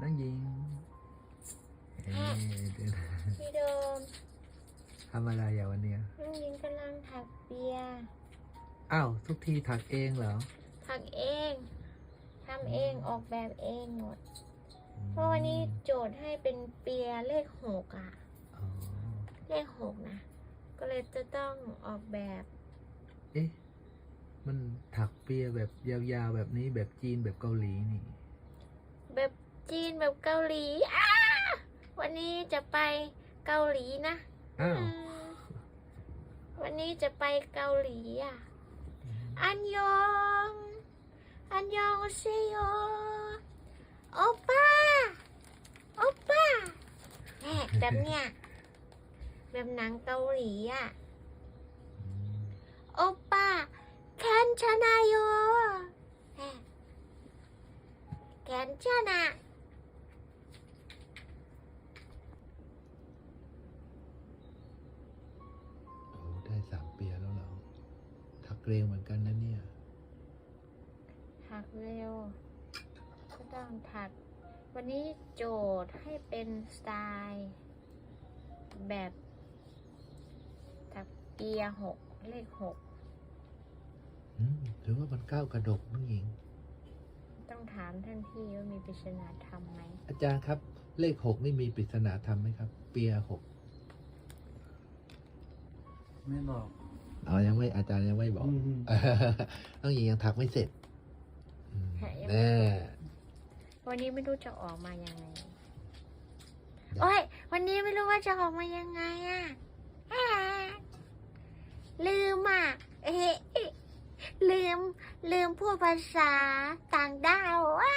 น้องหญิงเอ๊ะเดี๋ยวนะพี่โดมทำอะไรอย่างวันเนี้ยน้องยิงกำลังถักเปียอ้าวทุกทีถักเองเหรอถักเองทำเองออกแบบเองหมด เพราะวันนี้โจทย์ให้เป็นเปียเลขหกอะ อ๋อเลขหกนะ ก็เลยจะต้องออกแบบเอ๊ะมันถักเปียแบบยาวๆแบบนี้แบบจีนแบบเกาหลีนี่แบบ จีนแบบเกาหลีอ้าวันนี้จะไปเกาหลีนะอ้าวอืมวันนี้จะไปเกาหลีอะ อันยอง อันยองเซโยโอป้า โอป้าแหมแบบเนี้ย แบบหนังเกาหลีอะ โอป้า แคนชนาโยแหมแคนชนา เร็วเหมือนกันนะเนี่ย ถักเร็ว ก็ต้องถัก วันนี้โจทย์ให้เป็นสไตล์แบบถักเปียหกเลขหกอืมถือว่ามันก้าวกระดกน้องหญิง ต้องถามท่านพี่ว่ามีปริศนาธรรมไหม อาจารย์ครับ เลขหกนี่มีปริศนาธรรมไหมครับ เปียหกไม่บอก เอายังไม่อาจารย์ยังไม่บอกอืมน้องหญิงยังถักไม่เสร็จอืมค่ะยังไม่แน่วันนี้ไม่รู้จะออกมายังไงเดี๋ยวโอ้ย วันนี้ไม่รู้ว่าจะออกมายังไงอะอ่าลืมอะเอ๊ะเอ๊ะลืม ลืมพูดภาษาต่างดาวอะ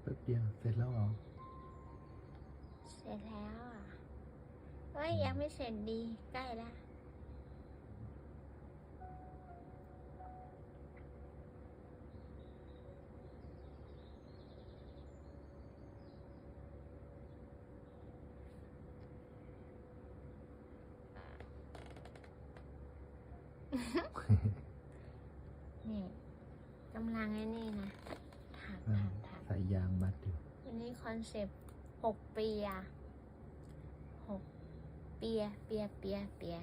แป๊บเดียวเสร็จแล้วเหรอ เสร็จแล้วอะเอ้ยยังไม่เสร็จดีใกล้แล้วนี่กำลังไอ้นี่นะถักอ่าถักถั สายยางมัดอยู่วันนี้คอนเซปต์หกเปียหกเปียเปียเปียเปีย